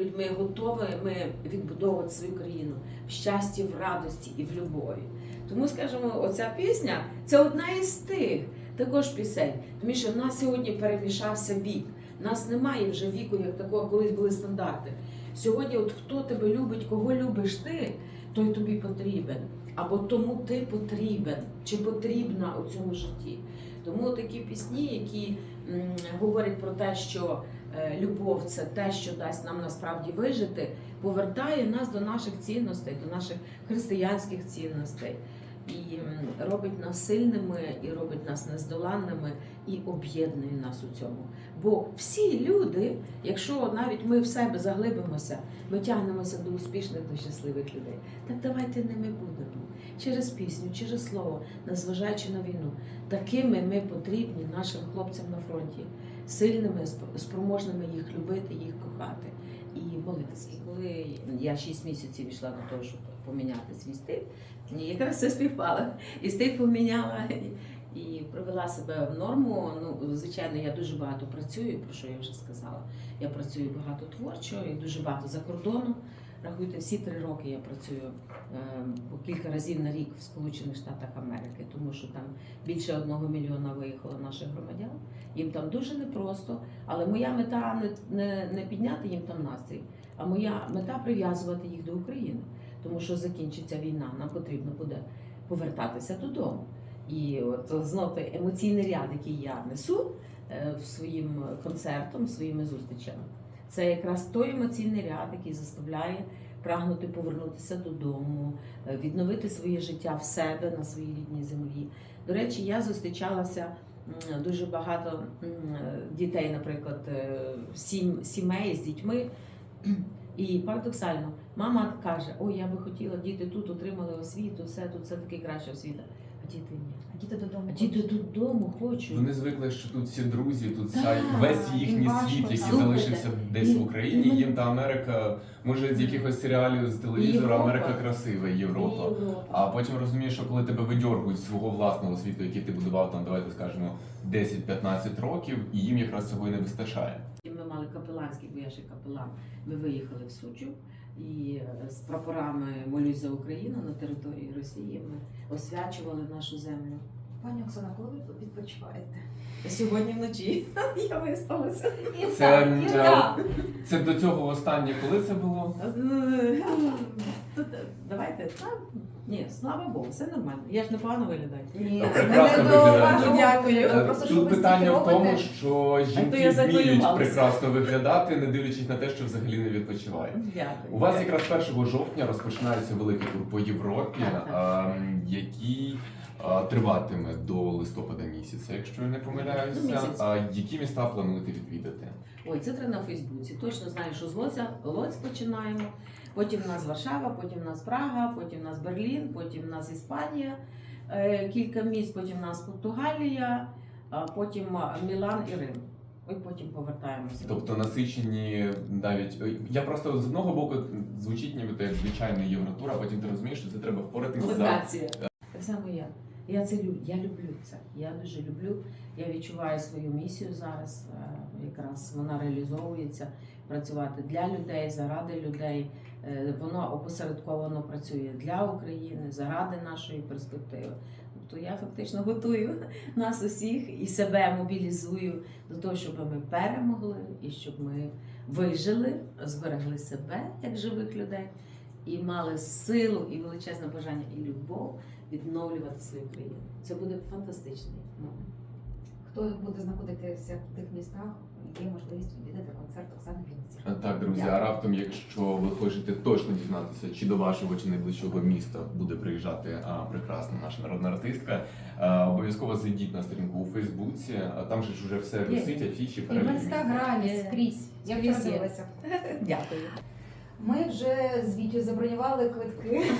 Ми готові ми відбудовувати свою країну в щасті, в радості і в любові. Тому, скажімо, оця пісня це одна із тих також пісень. Тому що в нас сьогодні перемішався вік. У нас немає вже віку, як такого, колись були стандарти. Сьогодні, от хто тебе любить, кого любиш ти, той тобі потрібен. Або тому ти потрібен чи потрібна у цьому житті. Тому такі пісні, які м, говорять про те, що любов це те, що дасть нам насправді вижити, повертає нас до наших цінностей, до наших християнських цінностей. І робить нас сильними, і робить нас нездоланними, і об'єднує нас у цьому. Бо всі люди, якщо навіть ми в себе заглибимося, ми тягнемося до успішних, до щасливих людей. Так давайте ними будемо через пісню, через слово, незважаючи на війну. Такими ми потрібні нашим хлопцям на фронті, сильними, сп- спроможними їх любити, їх кохати і молитися. Коли я 6 місяців йшла до того, щоб поміняти свій стиль, і якраз все співпало. І стиль поміняла і- привела себе в норму. Ну, звичайно, я дуже багато працюю, про що я вже сказала. Я працюю багато творчо і дуже багато за кордоном. Рахуйте, всі три роки я працюю е, по кілька разів на рік в Сполучених Штатах Америки, тому що там більше одного мільйона виїхало наших громадян. Їм там дуже непросто, але моя мета не, не, не підняти їм там настрій, а моя мета прив'язувати їх до України, тому що закінчиться війна, нам потрібно буде повертатися додому. І от знов емоційний ряд, який я несу е, своїм концертом, своїми зустрічами, це якраз той емоційний ряд, який заставляє прагнути повернутися додому, е, відновити своє життя в себе на своїй рідній землі. До речі, я зустрічалася дуже багато дітей, наприклад, е, сім, сімей з дітьми. І парадоксально, мама каже: Ой, я би хотіла, діти тут отримали освіту, все тут все таки краща освіта. А діти ні. А діти додому. А діти тут додому хочуть. Вони звикли, що тут всі друзі, тут вся, весь їхній світ, який так. залишився десь І- в Україні. і- Їм та Америка, може з якихось серіалів з телевізора, Європа. Америка красива, Європа. Європа. А потім розумієш, що коли тебе видьоргують з свого власного світу, який ти будував там, давайте скажемо, 10-15 років, і їм якраз цього і не вистачає. І Ми мали капеланський, бо я ще капелан. Ми виїхали в Суджу і е, з прапорами Молюсь за Україну на території Росії. Ми освячували нашу землю. Пані Оксана, коли ви відпочиваєте? Сьогодні вночі я виспалася. І Це, так, і е, так. Це до цього останнє, коли це було? Давайте. та, Ні, слава Богу, все нормально. Я ж непогано виглядаю. Ні, Та прекрасно не до виглядає. вашого Дякую. вигляду, просто, що Тут питання стільки в тому, робите. що то я жінки вміють прекрасно виглядати, не дивлячись на те, що взагалі не відпочивають. Дякую. У вас якраз 1 жовтня розпочинається великий тур по Європі, Так, так. який триватиме до листопада місяця, якщо я не помиляюся. А які міста плануєте відвідати? Ой, це треба на Фейсбуці. Точно знаю, що з Лоця, Лоць починаємо. Потім у нас Варшава, потім у нас Прага, потім у нас Берлін, потім у нас Іспанія, е, кілька місць, потім у нас Португалія, потім Мілан і Рим. І потім повертаємося. Тобто насичені навіть я просто з одного боку звучить ніби як звичайний євротура, а потім ти розумієш, що це треба впоратися за Так само я. Я це люблю. Я люблю це. Я дуже люблю. Я відчуваю свою місію зараз. е, Якраз вона реалізовується працювати для людей, заради людей. Е, Воно опосередковано працює для України, заради нашої перспективи. Тобто я фактично готую нас усіх і себе мобілізую до того, щоб ми перемогли і щоб ми вижили, зберегли себе як живих людей і мали силу і величезне бажання і любов відновлювати свою країну. Це буде фантастичний момент. Хто буде знаходитися в тих містах, є можливість відвідати концерт Оксани Вінниці. Так, друзі, а раптом, якщо ви хочете точно дізнатися, чи до вашого чи найближчого міста буде приїжджати а, прекрасна наша народна артистка, а, обов'язково зайдіть на сторінку у Фейсбуці, а там же ж вже все висить, афіші, І в інстаграмі скрізь. Я дивилася. Дякую. Ми вже з Вітю забронювали квитки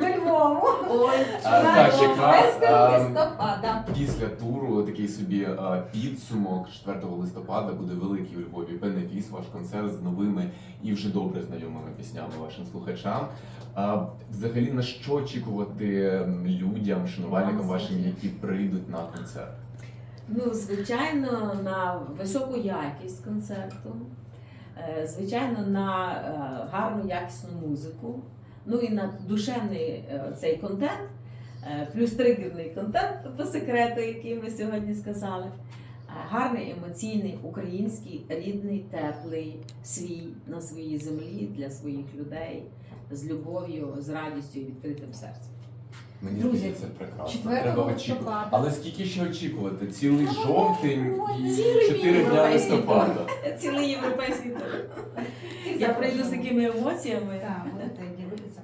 до Львову. Ой, А, так, якраз, Без а, листопада. Після туру такий собі а, підсумок 4 листопада буде великий у Львові бенефіс, ваш концерт з новими і вже добре знайомими піснями вашим слухачам. А, взагалі на що очікувати людям, шанувальникам вашим, які прийдуть на концерт? Ну, звичайно, на високу якість концерту. Е, звичайно, на е, гарну якісну музику, ну і на душевний е, цей контент, плюс тригерний контент по секрету, який ми сьогодні сказали. Гарний емоційний, український, рідний, теплий, свій на своїй землі для своїх людей з любов'ю, з радістю і відкритим серцем. Мені Друзі, здається, прекрасно. 4 Треба очікувати. листопада. Але скільки ще очікувати? Цілий жовтень і Цілий 4 дня європейський листопада. Цілий європейський тур. Я прийду з такими емоціями. Так, будете ділитися.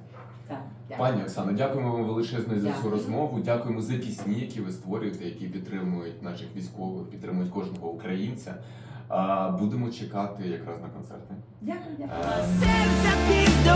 Так. Пані Оксано, дякуємо вам величезно за цю Дякую. розмову. Дякуємо за пісні, які ви створюєте, які підтримують наших військових, підтримують кожного українця. А, Будемо чекати якраз на концерти. Дякую, дякую. Е, Серця під